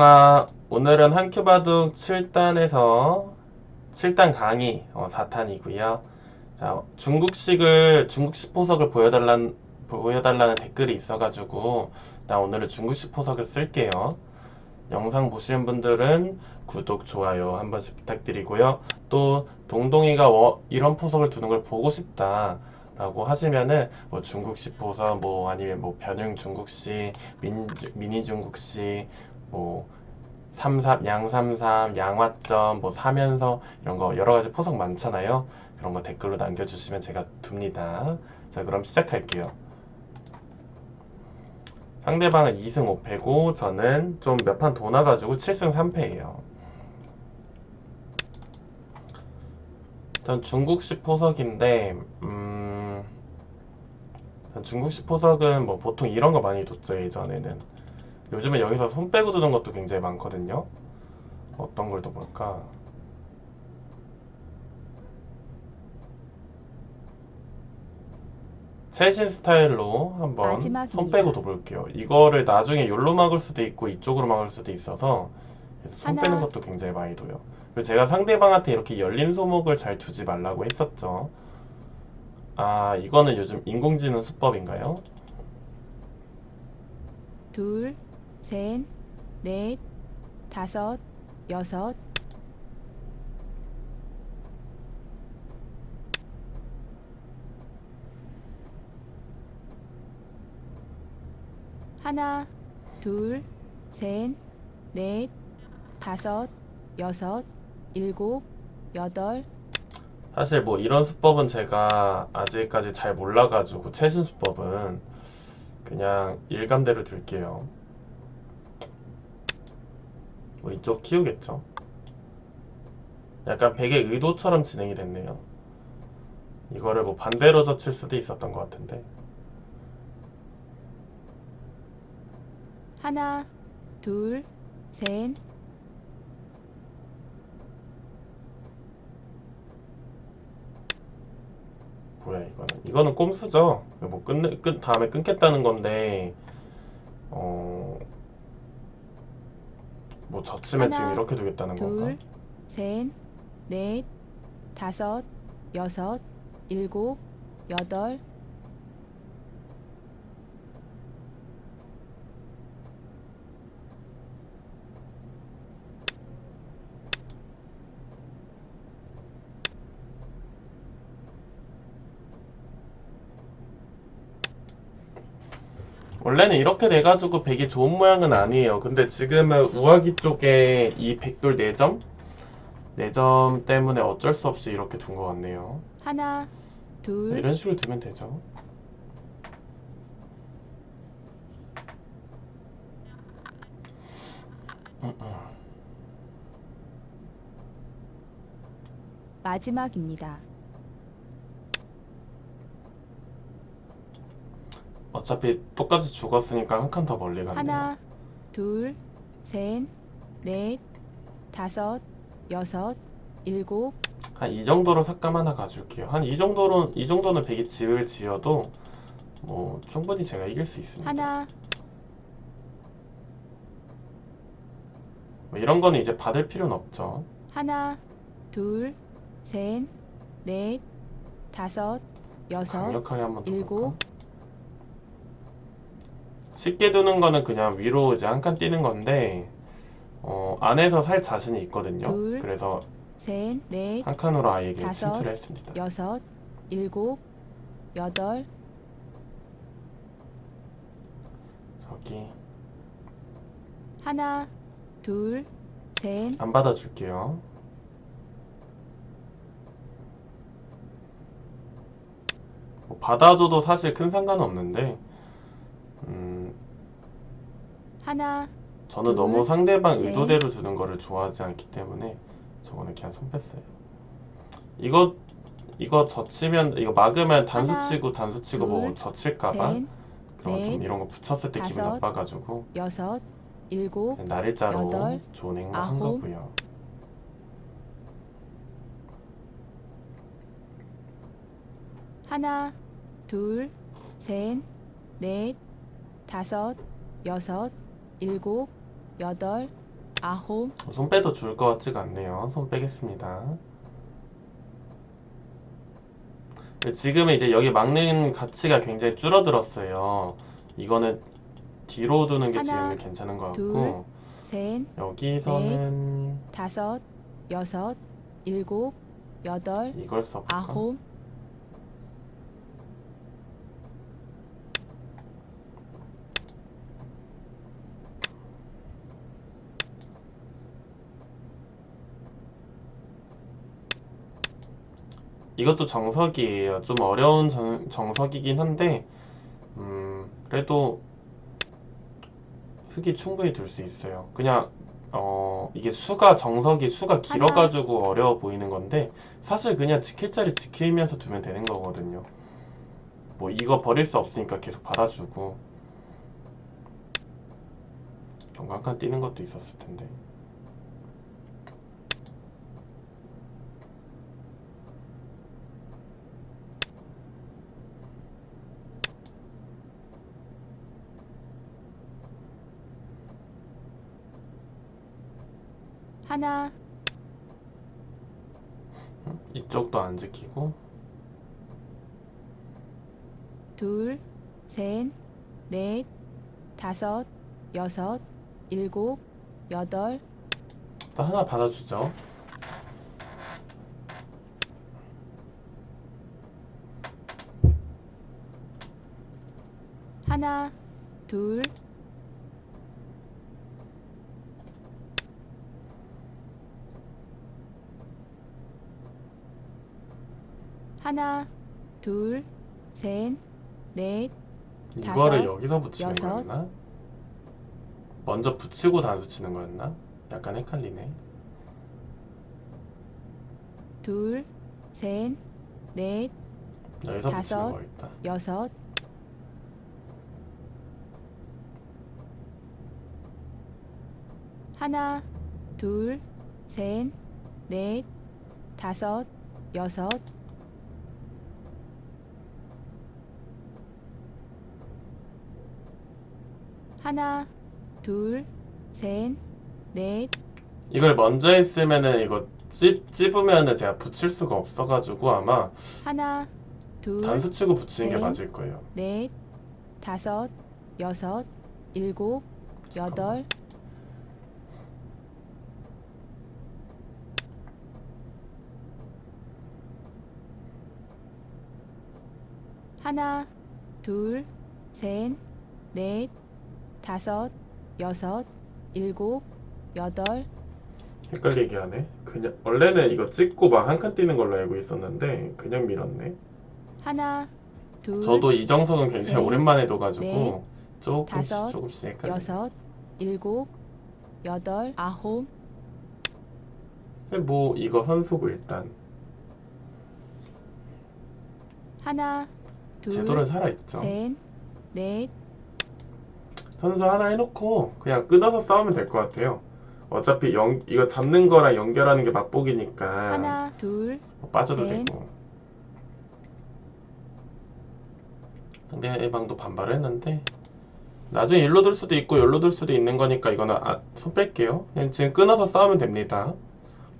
안녕하. 오늘은 한큐바둑 7단에서 7단 강의 어, 4탄이고요. 자, 중국식을 중국식 포석을 보여달란 보여달라는 댓글이 있어가지고 나 오늘은 중국식 포석을 쓸게요. 영상 보시는 분들은 구독, 좋아요 한 번씩 부탁드리고요. 또 동동이가 워- 이런 포석을 두는 걸 보고 싶다. 라고 하시면은 뭐 중국식 포석 뭐 아니면 뭐 변형 중국식 민, 미니 중국식 뭐 삼삼 양삼삼 양화점 뭐 사면서 이런 거 여러 가지 포석 많잖아요. 그런 거 댓글로 남겨주시면 제가 둡니다. 자 그럼 시작할게요. 상대방은 2승 5패고 저는 좀 몇 판 더 나가지고 7승 3패예요. 전 중국식 포석인데 음, 전 중국식 포석은 뭐 보통 이런 거 많이 뒀죠 예전에는. 요즘에 여기서 손 빼고 두는 것도 굉장히 많거든요. 어떤 걸 둬볼까? 최신 스타일로 한번. 손 빼고 둬볼게요. 이거를 나중에 여기로 막을 수도 있고 이쪽으로 막을 수도 있어서 손 하나. 빼는 것도 굉장히 많이 둬요. 그리고 제가 상대방한테 이렇게 열린 소목을 잘 두지 말라고 했었죠. 아, 이거는 요즘 인공지능 수법인가요? 둘, 셋, 넷, 다섯, 여섯, 하나, 둘, 셋, 넷, 다섯, 여섯, 일곱, 여덟, 사실 뭐 이런 수법은 제가 아직까지 잘 몰라가지고 최신 수법은 그냥 일감대로 들게요. 뭐 이쪽 키우겠죠. 약간 백의 의도처럼 진행이 됐네요. 이거를 뭐 반대로 젖힐 수도 있었던 것 같은데. 하나, 둘, 셋, 뭐야 이거는 이거는 꼼수죠 뭐 끝내 끝 다음에 끊겠다는 건데 어 뭐 지금 하나, 이렇게 두겠다는 건가? 둘, 셋, 넷, 다섯, 여섯, 일곱, 여덟, 원래는 이렇게 돼가지고 백이 좋은 모양은 아니에요. 근데 지금은 우아기 쪽에 이 백돌 4점? 4점 때문에 어쩔 수 없이 이렇게 둔 것 같네요. 하나, 둘, 이런 식으로 두면 되죠. 음, 음. 마지막입니다. 어차피 똑같이 죽었으니까 한 칸 더 멀리 갔네요. 하나, 둘, 셋, 넷, 다섯, 여섯, 일곱, 한 이 정도로 삭감 하나 가줄게요. 한 이 정도로 이 정도는 백이 집을 지어도 뭐 충분히 제가 이길 수 있습니다. 하나, 뭐 이런 거는 이제 받을 필요는 없죠. 하나, 둘, 셋, 넷, 다섯, 여섯, 강력하게 한번 더 일곱. 볼까? 쉽게 두는 거는 그냥 위로 이제 한 칸 뛰는 건데 어, 안에서 살 자신이 있거든요. 둘. 그래서 셋, 넷, 한 칸으로 그냥 다섯, 침투를 했습니다. 여섯, 일곱, 여덟, 저기 하나, 둘, 셋, 안 받아줄게요. 뭐 받아줘도 사실 큰 상관은 없는데 음, 하나, 저는 둘, 너무 상대방 셋. 의도대로 두는 거를 좋아하지 않기 때문에 저거는 그냥 손 뺐어요. 이거 이거 젖히면 이거 막으면 단수 하나, 치고 단수 치고 뭐 둘, 젖힐까봐 셋, 그런 좀 넷, 이런 거 붙였을 때 기분 다섯, 나빠가지고 여섯, 일곱, 날일자로 여덟, 좋은 행동 한 아홉. 거고요. 하나, 둘, 셋, 넷, 다섯, 여섯, 일곱, 여덟, 아홉, 손 빼도 좋을 것 같지가 않네요. 손 빼겠습니다. 지금은 이제 여기 막는 가치가 굉장히 줄어들었어요. 이거는 뒤로 두는 게 하나, 지금 괜찮은 것 둘, 같고 셋, 여기서는 다섯, 여섯, 일곱, 여덟, 이걸 써볼까? 아홉, 이것도 정석이에요. 좀 어려운 정, 정석이긴 한데, 음, 그래도 흙이 충분히 둘 수 있어요. 그냥, 어, 이게 수가, 정석이 수가 길어가지고 어려워 보이는 건데, 사실 그냥 지킬 자리 지키면서 두면 되는 거거든요. 뭐, 이거 버릴 수 없으니까 계속 받아주고, 경고 한칸 띄는 것도 있었을 텐데. 하나, 이쪽도 안 지키고, 둘, 셋, 넷, 다섯, 여섯, 일곱, 여덟, 또 하나 받아주죠. 하나, 둘, 하나, 둘, 셋, 넷, 이거를 다섯, 여기서 붙이는 여섯. 거였나? 먼저 붙이고 단수 치는 거였나? 약간 헷갈리네. 둘, 셋, 넷, 여기서 다섯. 붙이는 거였다. 여섯, 하나, 둘, 셋, 넷, 다섯, 여섯, 하나, 둘, 셋, 넷, 이걸 먼저 했으면은 이거 찝, 찝으면은 제가 붙일 수가 없어가지고 아마 하나, 둘, 단수 치고 붙이는 게 셋. 맞을 거예요. 넷, 다섯, 여섯, 일곱, 여덟, 하나, 둘, 셋, 넷, 다섯, 여섯, 일곱, 여덟, 헷갈리게 하네. 그냥 원래는 이거 찍고 막 한칸 띄는 걸로 알고 있었는데 그냥 밀었네. 하나, 둘, 저도 이 정석은 굉장히 셋, 오랜만에 둬가지고 넷, 조금씩 다섯, 조금씩 헷갈려. 여섯, 일곱, 여덟, 아홉, 뭐 이거 선수고 일단 하나, 둘, 제도는 살아 있죠. 셋, 넷, 선수 하나 해놓고 그냥 끊어서 싸우면 될 것 같아요. 어차피 연, 이거 잡는 거랑 연결하는 게 맛보기니까 하나, 둘, 뭐 빠져도 셋. 되고. 상대방도 반발을 했는데 나중에 일로 들 수도 있고 열로 들 수도 있는 거니까 이거는 아, 손 뺄게요. 그냥 지금 끊어서 싸우면 됩니다.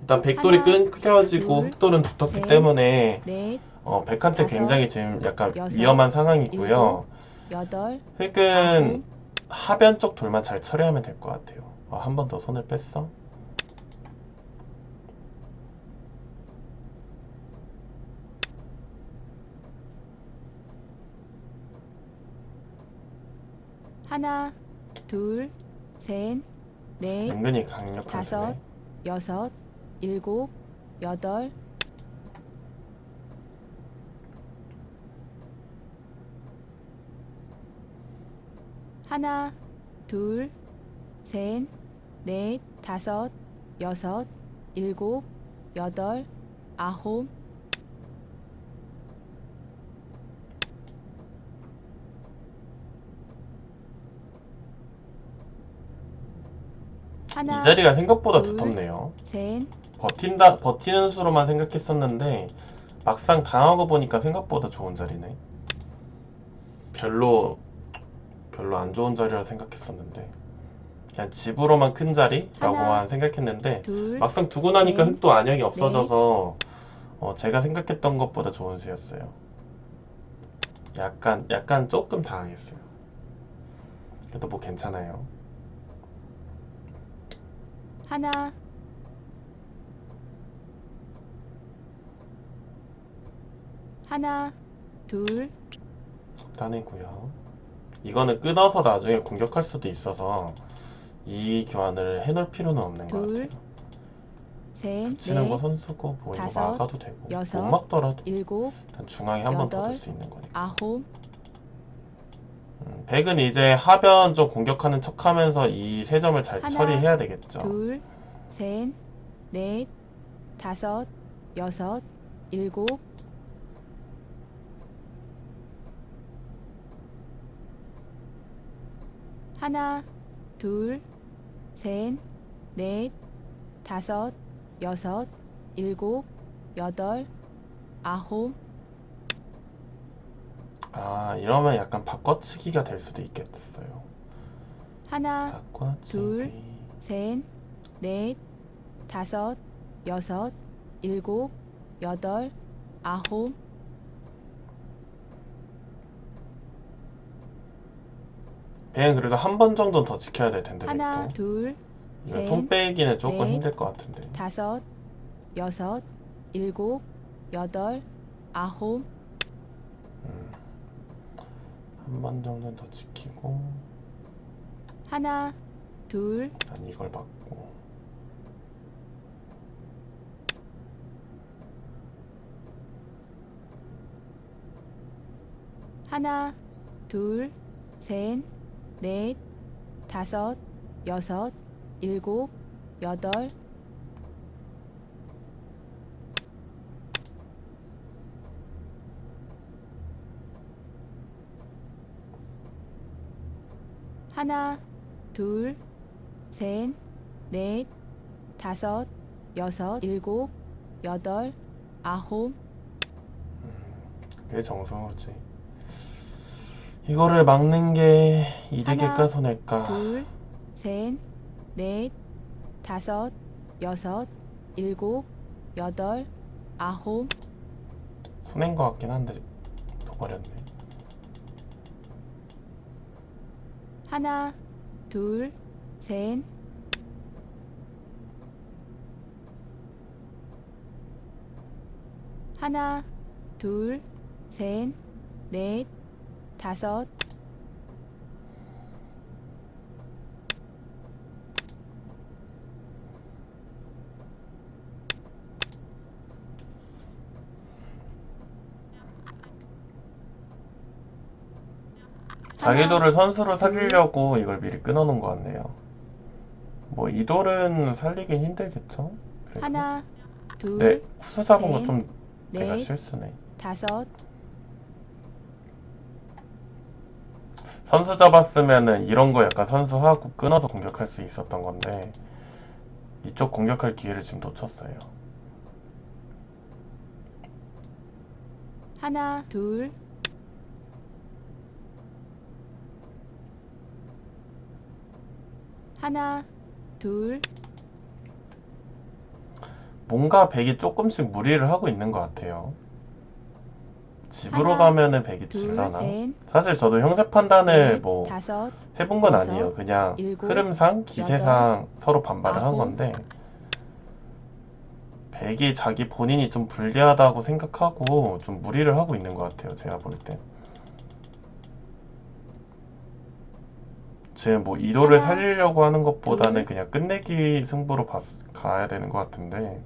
일단 백돌이 하나, 끊겨지고 둘, 흑돌은 두텁기 셋, 때문에 넷, 어, 백한테 다섯, 굉장히 지금 약간 여섯, 위험한 상황이고요. 여덟, 흑은 아홉, 하변 쪽 돌만 잘 처리하면 될 것 같아요. 어, 한번 더 손을 뺐어. 하나, 둘, 셋, 넷, 은근히 강력한 다섯. 여섯, 일곱, 여덟, 하나, 둘, 셋, 넷, 다섯, 여섯, 일곱, 여덟, 아홉, 하나, 이 자리가 생각보다 둘, 두텁네요. 셋, 버틴다, 버티는 수로만 생각했었는데 막상 당하고 보니까 생각보다 좋은 자리네. 별로 별로 안 좋은 자리라 생각했었는데 그냥 집으로만 큰 자리라고만 하나, 생각했는데 둘, 막상 두고 나니까 셋, 흑도 안역이 없어져서 어, 제가 생각했던 것보다 좋은 수였어요. 약간 약간 조금 당황했어요. 그래도 뭐 괜찮아요. 하나, 하나, 둘, 따내고요. 이거는 끊어서 나중에 공격할 수도 있어서 이 교환을 해놓을 필요는 없는 것 둘, 같아요. 셋, 붙이는 거 넷, 선수고 뭐 이거 다섯, 막아도 되고 여섯, 못 막더라도 일곱, 일단 중앙에 한 번 더 여덟, 둘 수 있는 거니까. 아홉, 음, 백은 이제 하변 좀 공격하는 척하면서 이 세 점을 잘 하나, 처리해야 되겠죠. 둘, 셋, 넷, 다섯, 여섯, 일곱, 하나, 둘, 셋, 넷, 다섯, 여섯, 일곱, 여덟, 아홉, 아 이러면 약간 바꿔치기가 될 수도 있겠어요. 하나, 바꿔치기. 둘, 셋, 넷, 다섯, 여섯, 일곱, 여덟, 아홉, 백은 그래도 한 번 정도는 더 지켜야 될 텐데 하나. 둘, 이거 셋, 손 빼기는 조금 넷, 힘들 것 같은데. 다섯, 여섯, 일곱, 여덟, 아홉, 음. 한 번 정도는 더 지키고 하나, 둘, 난 이걸 받고 하나, 둘, 셋, 넷, 다섯, 여섯, 일곱, 여덟, 하나, 둘, 셋, 넷, 다섯, 여섯, 일곱, 여덟, 아홉, 그게 정성우지. 이거를 막는 게 이득일까 손해일까? 둘, 셋, 넷, 다섯, 여섯, 일곱, 여덟, 아홉, 손해인 것 같긴 한데 더 버렸네. 하나, 둘, 셋, 하나, 둘, 셋, 넷, 다섯, 자기도를 선수로 살리려고 이걸 미리 끊어놓은 것 같네요. 뭐 이 돌은 살리긴 힘들겠죠? 그래도. 하나, 둘, 네, 후수 잡은 거 셋, 좀 내가 넷, 실수네. 다섯, 선수 잡았으면은 이런 거 약간 선수하고 끊어서 공격할 수 있었던 건데 이쪽 공격할 기회를 지금 놓쳤어요. 하나, 둘, 하나, 둘, 뭔가 백이 조금씩 무리를 하고 있는 것 같아요. 집으로 하나, 가면은 백이 둘, 질라나? 셋, 사실 저도 형세 판단을 넷, 뭐 다섯, 해본 건 여섯, 아니에요. 그냥 일곱, 흐름상, 기세상 서로 반발을 한 아홉. 건데 백이 자기 본인이 좀 불리하다고 생각하고 좀 무리를 하고 있는 것 같아요. 제가 볼 때. 지금 뭐 이도를 하나, 살리려고 하는 것보다는 둘. 그냥 끝내기 승부로 봤- 가야 되는 것 같은데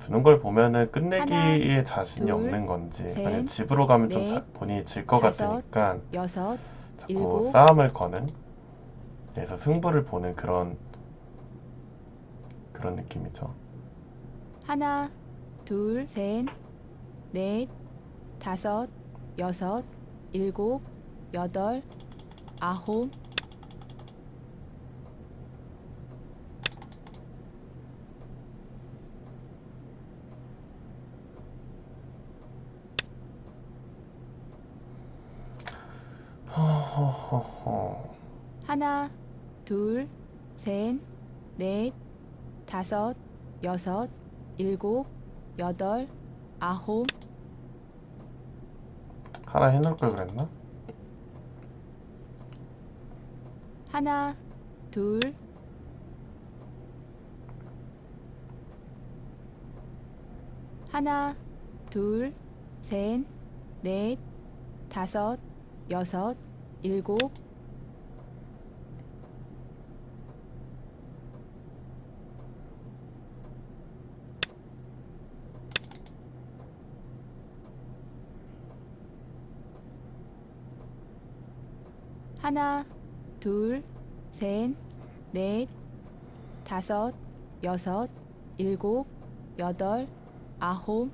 두는 걸 보면은 끝내기에 자신이 둘, 없는 건지 셋, 아니면 집으로 가면 좀 자- 넷, 본인이 질 것 다섯, 같으니까 여섯, 자꾸 일곱. 싸움을 거는 그래서 승부를 보는 그런 그런 느낌이죠. 하나, 둘, 셋, 넷, 다섯, 여섯, 일곱, 여덟, 아홉, 하나, 둘, 셋, 넷, 다섯, 여섯, 일곱, 여덟, 아홉, 하나 해놓을 걸 그랬나? 하나, 둘, 하나, 둘, 셋, 넷, 다섯, 여섯, 일곱, 하나, 둘, 셋, 넷, 다섯, 여섯, 일곱, 여덟, 아홉,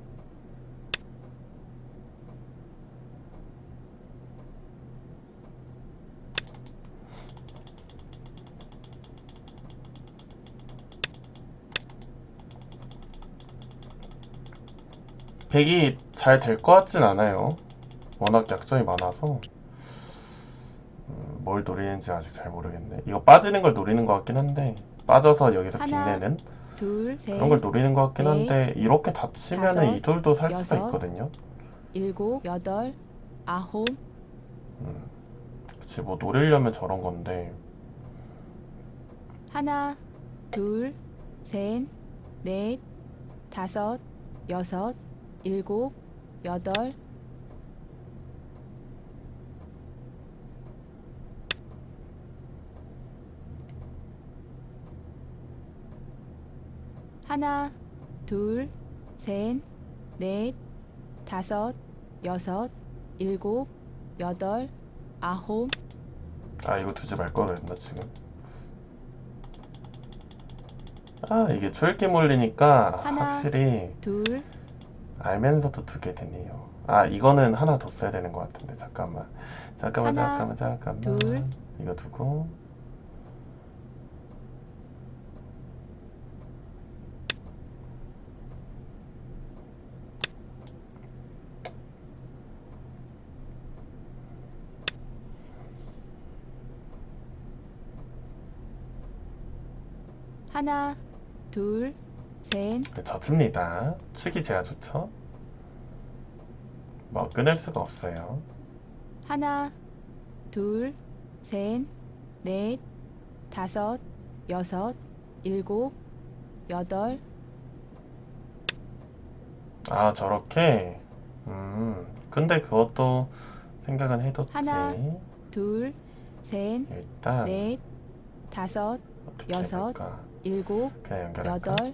백이 잘 될 것 같진 않아요. 워낙 약점이 많아서 음, 뭘 노리는지 아직 잘 모르겠네. 이거 빠지는 걸 노리는 것 같긴 한데 빠져서 여기서 하나, 빛내는 둘, 셋, 그런 걸 노리는 것 같긴 넷, 한데 이렇게 다치면은 다섯, 이 돌도 살 수가 여섯, 있거든요. 일곱, 여덟, 아홉, 음. 그치 뭐 노리려면 저런 건데 하나, 둘, 셋, 넷, 다섯, 여섯, 일곱, 여덟, 하나, 둘, 셋, 넷, 다섯, 여섯, 일곱, 여덟, 아홉, 아 이거 두지 말 걸 그랬나 지금? 아 이게 초읽기 몰리니까 하나, 확실히 둘, 알면서도 두게 되네요. 아 이거는 하나 더 써야 되는 것 같은데 잠깐만. 잠깐만 하나, 잠깐만 잠깐만. 둘. 이거 두고 하나, 둘, 셋, 네, 젖습니다. 축이 제가 좋죠? 뭐 끊을 수가 없어요. 하나, 둘, 셋, 넷, 다섯, 여섯, 일곱, 여덟, 아 저렇게? 음 근데 그것도 생각은 해뒀지. 하나, 둘, 셋, 일단 넷, 다섯, 어떻게 여섯, 해볼까 일곱, 그냥 연결할까? 여덟,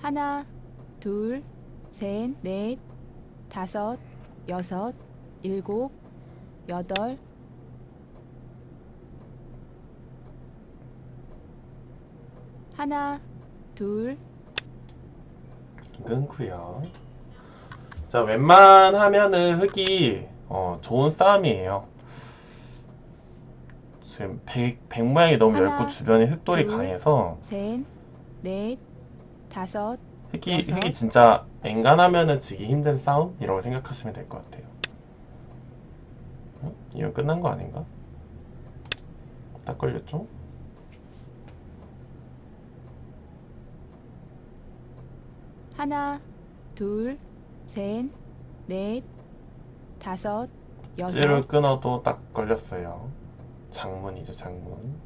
하나, 둘, 셋, 넷, 다섯, 여섯, 일곱, 여덟, 하나, 둘, 끊고요. 자, 웬만하면은 흙이 어, 좋은 싸움이에요. 지금 백, 백 모양이 너무 하나, 얇고 주변에 흙돌이 둘, 강해서 셋, 넷, 다섯, 흙이, 여섯. 흙이 진짜 엔간하면은 지기 힘든 싸움? 이라고 생각하시면 될 것 같아요. 어? 이건 끝난 거 아닌가? 딱 걸렸죠? 하나, 둘, 셋, 넷, 다섯, 찌를 여섯, 끊어도 딱 걸렸어요. 장문이죠, 장문.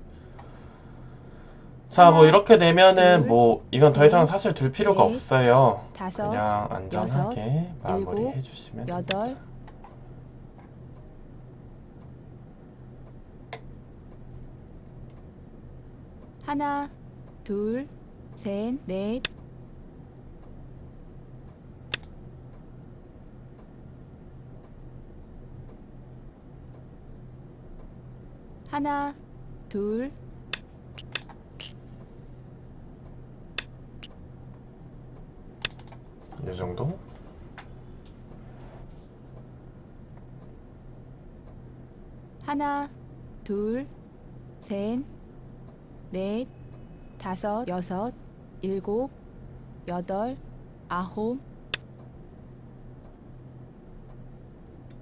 자, 뭐 이렇게 되면은 둘, 뭐 이건 더 셋, 이상 사실 둘 필요가 넷, 없어요. 다섯, 그냥 안전하게 마무리 일곱, 해주시면 여덟, 하나, 둘, 셋, 넷, 하나, 둘, 이 정도? 하나, 둘, 셋, 넷, 다섯, 여섯, 일곱, 여덟, 아홉,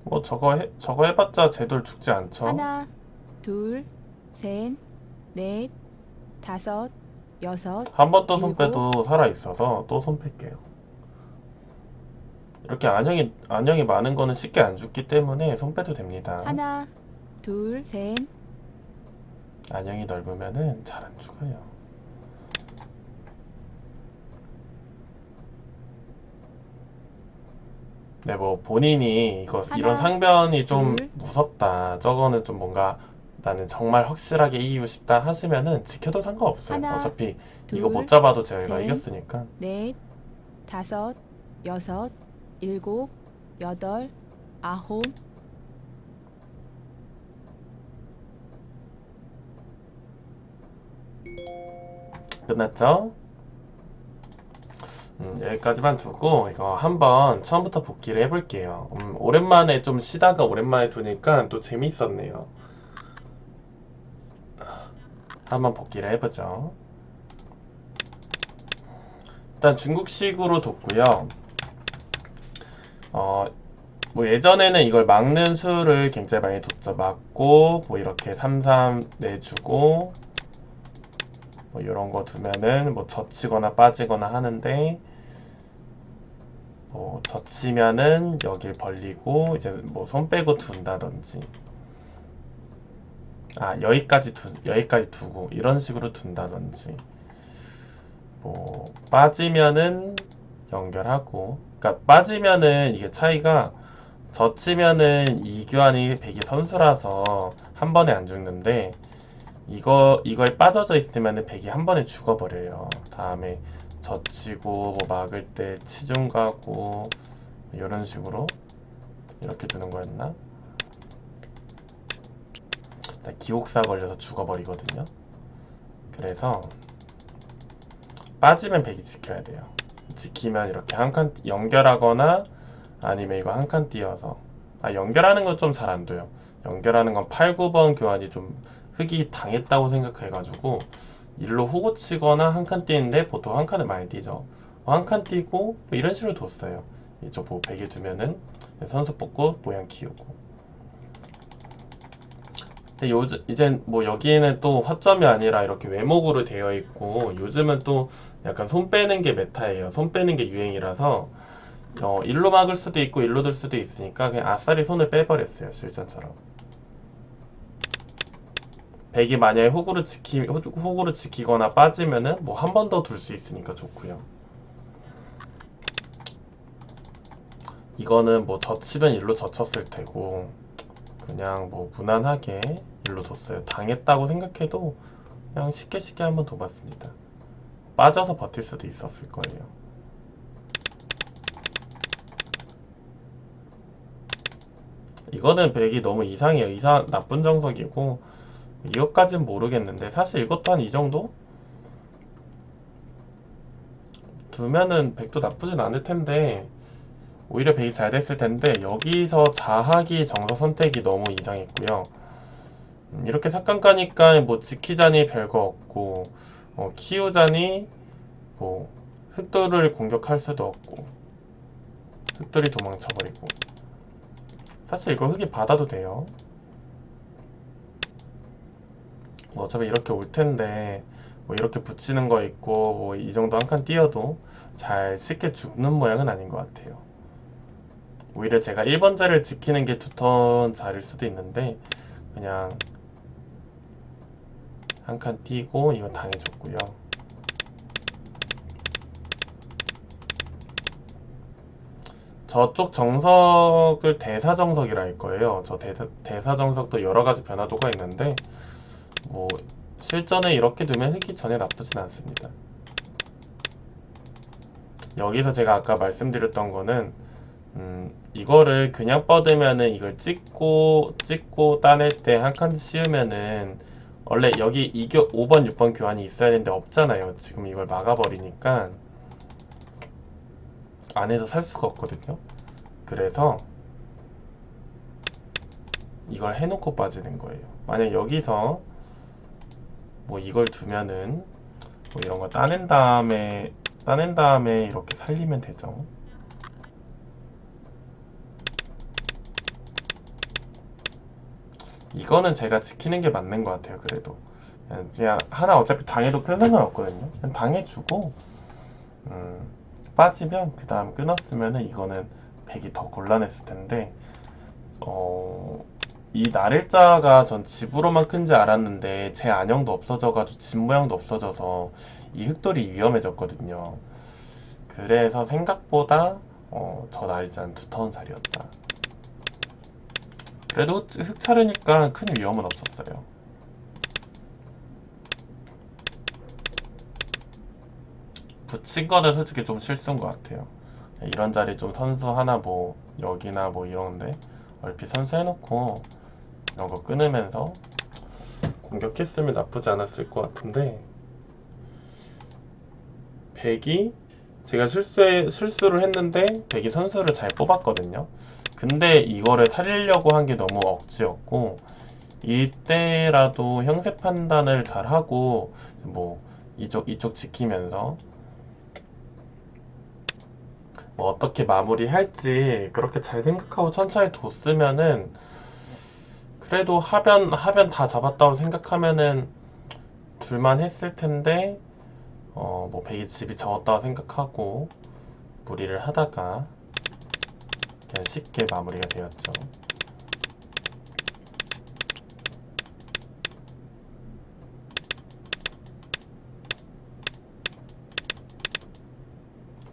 뭐 저거 해, 저거 해봤자 제돌 죽지 않죠. 하나, 둘, 셋, 넷, 다섯, 여섯, 한 번 또 손 일곱. 빼도 살아 있어서 또 손 뺄게요. 이렇게 안형이 안형이 많은 거는 쉽게 안 죽기 때문에 손 빼도 됩니다. 하나, 둘, 셋, 안형이 넓으면은 잘 안 죽어요. 네, 뭐 본인이 이거 하나, 이런 상변이 좀 둘. 무섭다. 저거는 좀 뭔가 나는 정말 확실하게 이기고 싶다 하시면은 지켜도 상관없어요. 하나, 어차피 둘, 이거 못 잡아도 제가 셋. 이겼으니까. 넷, 다섯, 여섯, 일곱, 여덟, 아홉, 끝났죠? 음, 여기까지만 두고 이거 한번 처음부터 복기를 해볼게요. 음, 오랜만에 좀 쉬다가 오랜만에 두니까 또 재밌었네요. 한번 복기를 해보죠. 일단 중국식으로 뒀고요. 어, 뭐 예전에는 이걸 막는 수를 굉장히 많이 뒀죠. 막고 뭐 이렇게 33 내주고 뭐 이런 거 두면은 뭐 젖히거나 빠지거나 하는데 뭐 젖히면은 여길 벌리고 이제 뭐 손 빼고 둔다든지 아 여기까지 두 여기까지 두고 이런 식으로 둔다든지 뭐 빠지면은 연결하고 그러니까 빠지면은 이게 차이가 젖히면은 이교환이 백이 선수라서 한 번에 안 죽는데 이거 이거에 빠져져 있으면 백이 한 번에 죽어버려요. 다음에 젖히고 뭐 막을 때 치중 가고 이런 식으로 이렇게 두는 거였나? 기옥사 걸려서 죽어버리거든요. 그래서 빠지면 백이 지켜야 돼요. 지키면 이렇게 한 칸 연결하거나 아니면 이거 한 칸 띄어서 아 연결하는 건 좀 잘 안 돼요. 연결하는 건 8, 9번 교환이 좀 흙이 당했다고 생각해가지고 일로 호구 치거나 한칸 뛰는데 보통 한 칸을 많이 뛰죠. 한칸 뛰고 뭐 이런 식으로 뒀어요. 이쪽 보고 베개 두면은 선수 뽑고 모양 키우고. 근데 요즘 이젠 뭐 여기에는 또 화점이 아니라 이렇게 외목으로 되어 있고 요즘은 또 약간 손 빼는 게 메타예요. 손 빼는 게 유행이라서 어, 일로 막을 수도 있고 일로 들 수도 있으니까 그냥 아싸리 손을 빼버렸어요. 실전처럼. 백이 만약에 호구를 지키 호- 호구를 지키거나 빠지면은 뭐 한 번 더 둘 수 있으니까 좋고요. 이거는 뭐 젖히면 일로 젖혔을 테고 그냥 뭐 무난하게 일로 뒀어요. 당했다고 생각해도 그냥 쉽게 쉽게 한번 둬봤습니다. 빠져서 버틸 수도 있었을 거예요. 이거는 백이 너무 이상해요. 이상 나쁜 정석이고 이것까진 모르겠는데 사실 이것도 한 이 정도? 두면은 백도 나쁘진 않을 텐데 오히려 백이 잘 됐을 텐데 여기서 자하기 정석 선택이 너무 이상했고요. 음, 이렇게 삭감 까니까 뭐 지키자니 별거 없고 어, 키우자니 뭐 흑돌을 공격할 수도 없고 흑돌이 도망쳐버리고 사실 이거 흑이 받아도 돼요. 뭐 어차피 이렇게 올 텐데 뭐 이렇게 붙이는 거 있고 뭐 이 정도 한 칸 띄어도 잘 쉽게 죽는 모양은 아닌 것 같아요. 오히려 제가 1번 자리를 지키는 게 두턴 자리일 수도 있는데 그냥 한 칸 띄고 이거 당해줬고요. 저쪽 정석을 대사 정석이라 할 거예요. 저 대사, 대사 정석도 여러 가지 변화도가 있는데 뭐 실전에 이렇게 두면 흑이 전혀 나쁘진 않습니다. 여기서 제가 아까 말씀드렸던 거는 음, 이거를 그냥 뻗으면은 이걸 찍고 찍고 따낼 때 한 칸 씌우면은 원래 여기 2교 5번 6번 교환이 있어야 되는데 없잖아요. 지금 이걸 막아버리니까 안에서 살 수가 없거든요. 그래서 이걸 해놓고 빠지는 거예요. 만약 여기서 뭐 이걸 두면은 뭐 이런 거 따낸 다음에 따낸 다음에 이렇게 살리면 되죠. 이거는 제가 지키는 게 맞는 것 같아요. 그래도 그냥, 하나 어차피 당해도 큰 상관없거든요. 그냥 당해주고 음, 빠지면 그 다음 끊었으면 은 이거는 백이 더 곤란했을 텐데 어, 이 날일자가 전 집으로만 큰지 알았는데 제 안형도 없어져가지고 집 모양도 없어져서 이 흑돌이 위험해졌거든요. 그래서 생각보다 어, 저 날일자는 두터운 자리였다. 그래도 흑 차르니까 큰 위험은 없었어요. 붙인 거는 솔직히 좀 실수인 것 같아요. 이런 자리 좀 선수 하나 뭐 여기나 뭐 이런데 얼핏 선수 해놓고 이런 거 끊으면서 공격했으면 나쁘지 않았을 것 같은데 백이 제가 실수에 실수를 했는데 백이 선수를 잘 뽑았거든요. 근데 이거를 살리려고 한 게 너무 억지였고 이때라도 형세 판단을 잘 하고 뭐 이쪽 이쪽 지키면서 뭐 어떻게 마무리할지 그렇게 잘 생각하고 천천히 뒀으면은 그래도 하변 하변 다 잡았다고 생각하면은 둘만 했을 텐데 어뭐 백이 집이 적었다고 생각하고 무리를 하다가 그냥 쉽게 마무리가 되었죠.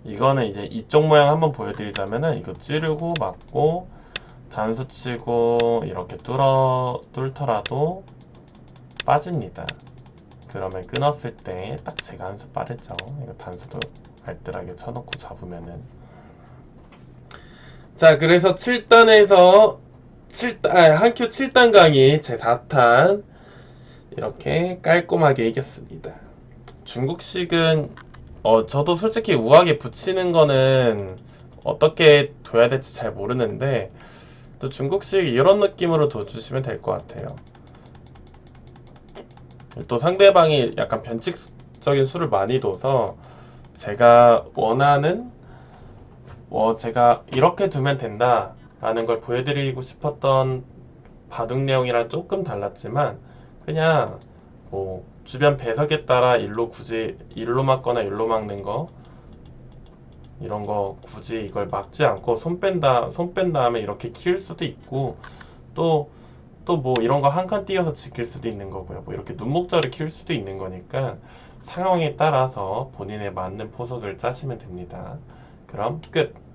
이거는 이제 이쪽 모양 한번 보여드리자면은 이거 찌르고 맞고 단수 치고 이렇게 뚫어 뚫더라도 빠집니다. 그러면 끊었을 때 딱 제가 한 수 빠르죠. 이거 단수도 알뜰하게 쳐놓고 잡으면은 자 그래서 7단에서 7단 아, 한큐 7단 강의 제 4탄 이렇게 깔끔하게 이겼습니다. 중국식은 어 저도 솔직히 우아하게 붙이는 거는 어떻게 둬야 될지 잘 모르는데 또 중국식 이런 느낌으로 둬주시면 될 것 같아요. 또 상대방이 약간 변칙적인 수를 많이 둬서 제가 원하는 뭐 제가 이렇게 두면 된다 라는 걸 보여드리고 싶었던 바둑 내용이랑 조금 달랐지만 그냥 뭐 주변 배석에 따라 일로 굳이 일로 막거나 일로 막는 거 이런 거 굳이 이걸 막지 않고 손 뺀다 손 뺀 다음에 이렇게 키울 수도 있고 또 또 뭐 이런 거 한 칸 띄어서 지킬 수도 있는 거고요. 뭐 이렇게 눈목자를 키울 수도 있는 거니까 상황에 따라서 본인에 맞는 포석을 짜시면 됩니다. 그럼 끝.